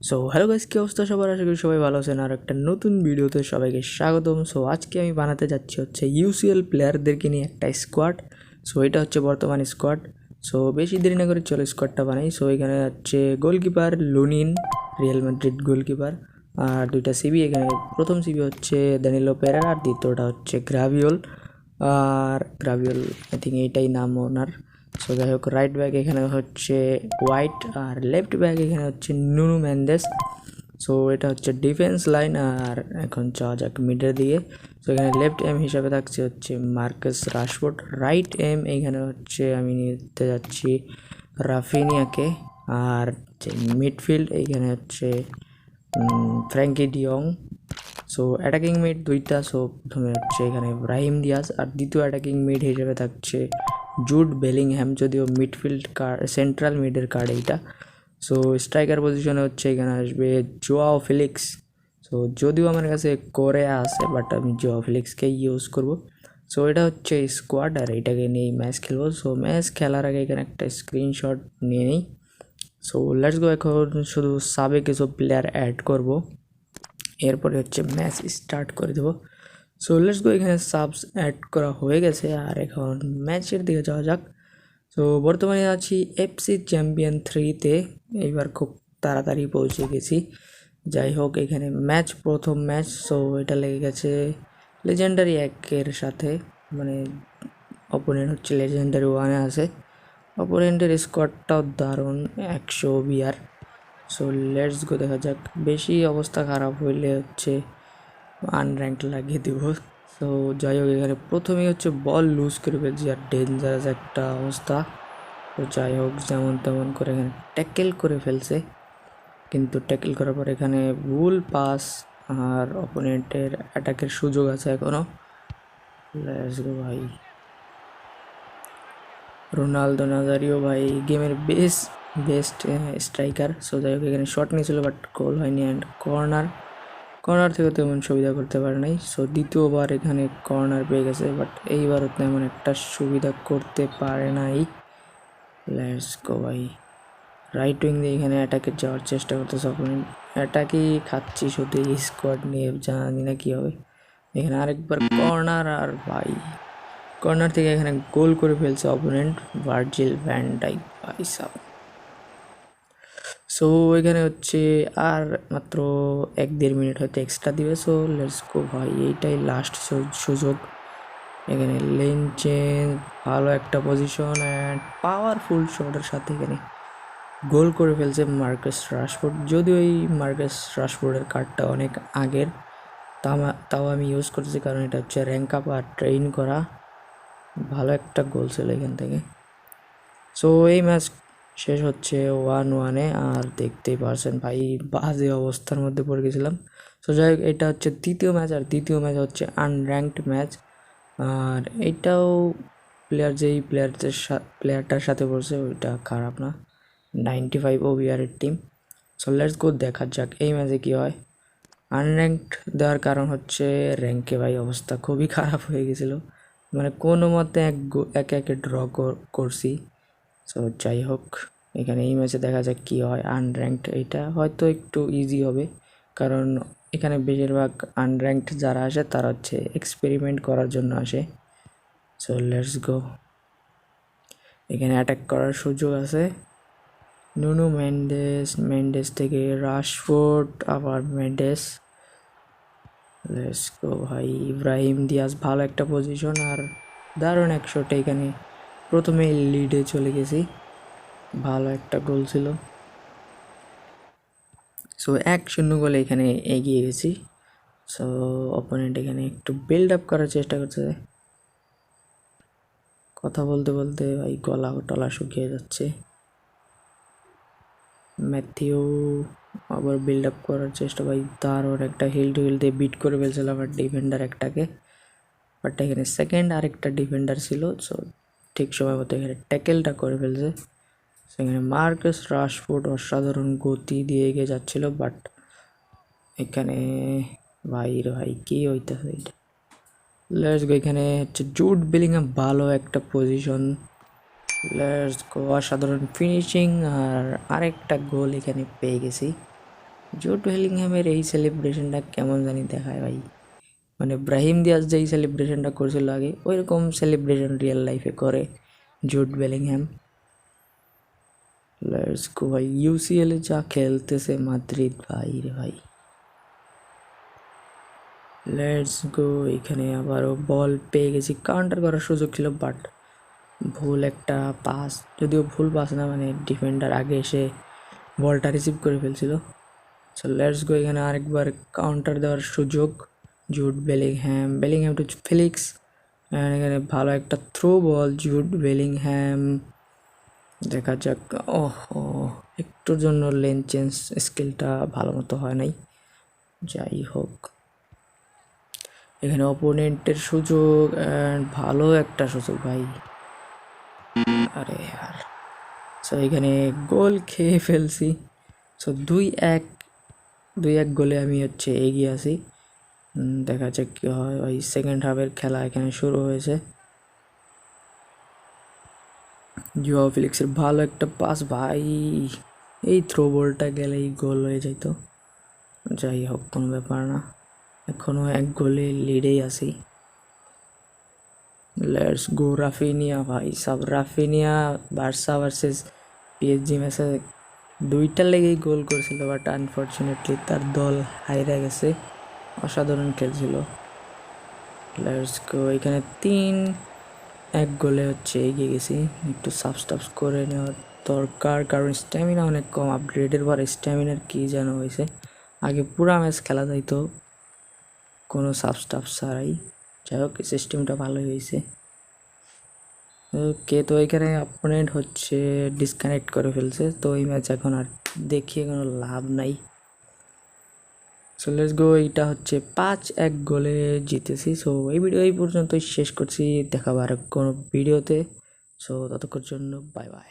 So hello guys কী অবস্থা সবার? আশা করি সবাই ভালো আছেন। আর একটা নতুন ভিডিওতে সবাইকে স্বাগতম। সো আজকে আমি বানাতে যাচ্ছি হচ্ছে ইউসিএল প্লেয়ারদেরকে নিয়ে একটা স্কোয়াড সো এটা হচ্ছে বর্তমান স্কোয়াড সো বেশি দেরি না করে চলো স্কোয়াডটা বানাই। সো এখানে হচ্ছে goalkeeper Lunin Real Madrid goalkeeper আর দুইটা সিবি এখানে প্রথম সিবি হচ্ছে দানিলো পেরার আর দ্বিতীয়টা হচ্ছে গ্রাভিওল আর গ্রাভিওল আই থিঙ্ক এইটাই নাম ওনার। সো যাই হোক রাইট ব্যাক এখানে হচ্ছে হোয়াইট আর লেফট ব্যাক এখানে হচ্ছে নুনু ম্যান্ডেস সো এটা হচ্ছে ডিফেন্স লাইন আর এখন যাওয়া যাক মিডের দিকে সো এখানে লেফট এম হিসাবে থাকছে হচ্ছে মার্কাস রাশফোর্ড। রাইট এম এখানে হচ্ছে আমি নিতে যাচ্ছি রাফিনিয়াকে। আর যে মিডফিল্ড এইখানে হচ্ছে Frenkie de Jong so attacking mid দুইটা। সো প্রথমে হচ্ছে এখানে ব্রাহিম দিয়াস আর দ্বিতীয় অ্যাটাকিং মিড হিসেবে থাকছে জুড বেলিংহ্যাম যদিও মিডফিল্ড কার্ড সেন্ট্রাল মিডের কার্ড এইটা। সো স্ট্রাইকার পজিশনে হচ্ছে এখানে আসবে জোয়াও ফিলিক্স সো যদিও আমার কাছে করে আছে বাট আমি জোয়াও ফিলিক্সকেই ইউজ করব। সো এটা হচ্ছে স্কোয়াড আর এটাকে নিয়েই ম্যাচ খেলব। সো ম্যাচ খেলার আগে এখানে একটা স্ক্রিনশট নিয়ে নিই। সো লেটস গো এখন শুধু সাবে কিছু প্লেয়ার অ্যাড করব। এরপরে হচ্ছে ম্যাচ স্টার্ট করে দেবো। সো লেটস গো এখানে সাবস অ্যাড করা হয়ে গেছে আর এখন ম্যাচের দিকে যাওয়া যাক। তো বর্তমানে আছি এফসি চ্যাম্পিয়ন থ্রিতে এইবার খুব তাড়াতাড়ি পৌঁছে গেছি। যাই হোক, এখানে ম্যাচ প্রথম ম্যাচ সো এটা লেগে গেছে লেজেন্ডারি একের সাথে। মানে অপোনেন্ট হচ্ছে লেজেন্ডারি ওয়ানে আছে। অপোনেন্টের স্কোয়াডটাও দারুণ, একশো বিয়ার সো লেটস গো দেখা যাক। বেশি অবস্থা খারাপ হইলে হচ্ছে আনর্যাঙ্ক লাগিয়ে দিব। তো যাই হোক, এখানে প্রথমেই হচ্ছে বল লুজ করে ফেলছি আর ডেঞ্জারাস একটা অবস্থা। তো যাই হোক, যেমন তেমন করে এখানে ট্যাকেল করে ফেলছে। কিন্তু ট্যাকেল করার পর এখানে ভুল পাস আর অপোনেন্টের অ্যাটাকের সুযোগ আছে এখনও ভাই। রোনালদো নাজারিও, ভাই গেমের বেস্ট বেস্ট স্ট্রাইকার সো যাই হোক, এখানে শট নিয়েছিল বাট গোল হয়নি অ্যান্ড কর্নার কর্নার থেকে তেমন সুবিধা করতে পারে নাই। সো দ্বিতীয়বার এখানে কর্নার পেয়ে গেছে বাট এইবারও তেমন একটা সুবিধা করতে পারে নাই। লেটস গো ভাই। রাইট উইং দিয়ে এখানে অ্যাটাকে যাওয়ার চেষ্টা করতেছে অপোনেন্ট অ্যাটাকই খাচ্ছি শুধু স্কোয়াড নিয়ে, জানি না কী হবে। এখানে আরেকবার কর্নার আর ভাই। কর্নার থেকে এখানে গোল করে ফেলছে অপোনেন্ট ভার্জিল ভ্যান্ডাইক ভাই সাহ সো এখানে হচ্ছে আর মাত্র এক দেড় মিনিট হয়তো এক্সট্রা দিবে। সো লেটস গো ভাই, এইটাই লাস্ট সুযোগ। এখানে লেন চেঞ্জ ভালো একটা পজিশন অ্যান্ড পাওয়ারফুল শটের সাথে এখানে গোল করে ফেলছে মার্কেস রাশফোর্ড। যদিও এই মার্কেস রাশফোর্ডের কার্ডটা অনেক আগের তাও আমি ইউজ করতেছি কারণ এটা হচ্ছে র্যাঙ্ক আপ আর ট্রেন করা। ভালো একটা গোল ছিল এখান থেকে। সো এই ম্যাচ শেষ হচ্ছে ওয়ান ওয়ানে আর দেখতেই পারছেন ভাই, বাজে অবস্থার মধ্যে পড়ে গেছিলাম। সো যাই হোক, এটা হচ্ছে তৃতীয় ম্যাচ আর দ্বিতীয় ম্যাচ হচ্ছে আনর্যাঙ্কড ম্যাচ আর এটাও প্লেয়ার যেই প্লেয়ারদের প্লেয়ারটার সাথে পড়ছে, ওইটা খারাপ না। নাইনটি ফাইভ ও বিয়ারের টিম সো লেটস গো দেখা যাক, এই ম্যাচে কী হয়। আনর্যাঙ্কড দেওয়ার কারণ হচ্ছে র্যাঙ্কে ভাই অবস্থা খুবই খারাপ হয়ে গেছিল। মানে কোনো মতে এক একে একে ড্র করছি। সো যাই হোক, এখানে এই ম্যাচে দেখা যাক কী হয় আনর্যাঙ্কড এটা হয়তো একটু ইজি হবে, কারণ এখানে বেশিরভাগ আনর্যাঙ্কড যারা আসে, তারা হচ্ছে এক্সপেরিমেন্ট করার জন্য আসে। সো লেটস গো এখানে অ্যাটাক করার সুযোগ আছে। নুনু মেন্ডেস মেন্ডেস থেকে রাশফোর্ড, আবার মেন্ডেস। লেটস গো ভাই, ইব্রাহিম দিয়াস ভালো একটা পজিশন আর দারুণ এক শটে এখানে। প্রথমে লিডে চলে গেছি। ভালো একটা গোল ছিল। সো এক শূন্য গোলে এখানে এগিয়ে গেছি। সো অপোনেন্ট এখানে একটু বিল্ড আপ করার চেষ্টা করছে। কথা বলতে বলতে ভাই গলা টলা শুকিয়ে যাচ্ছে। ম্যাথিউ আবার বিল্ড আপ করার চেষ্টা। ভাই তার ওর একটা হিল টু হিল দিয়ে বিট করে ফেলছিল আবার ডিফেন্ডার একটাকে। বাট এখানে সেকেন্ড আরেকটা ডিফেন্ডার ছিল। সো ঠিক সময় মতো এখানে ট্যাকেলটা করে ফেলছে। সেখানে মার্কাস রাশফুড অসাধারণ গতি দিয়ে এগিয়ে যাচ্ছিল, বাট এখানে ভাই রে ভাই, কী হইতেছে এটা? লেটস গো এখানে হচ্ছে জুট বিলিংয়ে ভালো একটা পজিশন লেটস গো অসাধারণ ফিনিশিং আর আরেকটা গোল এখানে পেয়ে গেছি। জোট হেলিংহ্যামের এই সেলিব্রেশনটা কেমন জানি দেখায় ভাই। মানে ব্রাহিম দিয়াস যেই সেলিব্রেশনটা করছিল আগে, ওইরকম সেলিব্রেশন রিয়েল লাইফে করে জুট বেলিংহ্যাম লেটস গো ভাই ইউসিএল যা খেলতেছে মাদ্রিদ, ভাই রে ভাই। লেটস গো এখানে আবারও বল পেয়ে গেছি। কাউন্টার করার সুযোগ ছিল বাট ভুল একটা পাস যদিও ভুল পাস না মানে ডিফেন্ডার আগে এসে বলটা রিসিভ করে ফেলছিল। সো লেটস গো এখানে আরেকবার কাউন্টার দেওয়ার সুযোগ। Jude Bellingham Bellingham to Felix এখানে ভালো একটা থ্রো বল জুট বেলিংহ্যাম দেখা যাক ওহ একটুর জন্য লেন চেঞ্জ স্কিলটা ভালো মতো হয় নাই। যাই হোক এখানে অপোনেন্টের সুযোগ ভালো একটা সুযোগ ভাই। আরে আর সো এখানে গোল খেয়ে ফেলছি। সো দুই এক দুই এক গোলে আমি হচ্ছে এগিয়ে উম, দেখা যাক কী হয়। ওই সেকেন্ড হাফের খেলা এখানে শুরু হয়েছে। জুয়া ফিলিক্সের ভালো একটা পাস ভাই। এই থ্রো বলটা গেলেই গোল হয়ে যেত যাই হোক, কোনো ব্যাপার না। এখনও এক গোলে লিডেই আসি লেটস গো রাফিনিয়া ভাই। সব রাফিনিয়া বার্সা ভার্সেস পিএসজি ম্যাচে দুইটা লেগেই গোল করেছিল বাট আনফর্চুনেটলি তার দল হাইরা গেছে। অসাধারণ খেলছিল। লেটস গো এখানে তিন, এক গোলে হচ্ছে এগিয়ে গেছি। একটু সাবস্টাপস করে নেওয়ার দরকার, কারণ স্ট্যামিনা অনেক কম। আপগ্রেডের পর স্ট্যামিনার কী যেন হয়েছে। আগে পুরা ম্যাচ খেলা যাইতো কোনো সাবস্টাফ ছাড়াই। যাই হোক সিস্টেমটা ভালোই হয়েছে। কে তো এখানে অপোনেন্ট হচ্ছে ডিসকানেক্ট করে ফেলছে। তো এই ম্যাচ এখন আর দেখিয়ে কোনো লাভ নাই। সো লেটস গো এইটা হচ্ছে পাঁচ এক গোলে জিতেছি। সো এই ভিডিও এই পর্যন্তই শেষ করছি। দেখাবো আর কোনো ভিডিওতে সো ততক্ষণ জন্য বাই বাই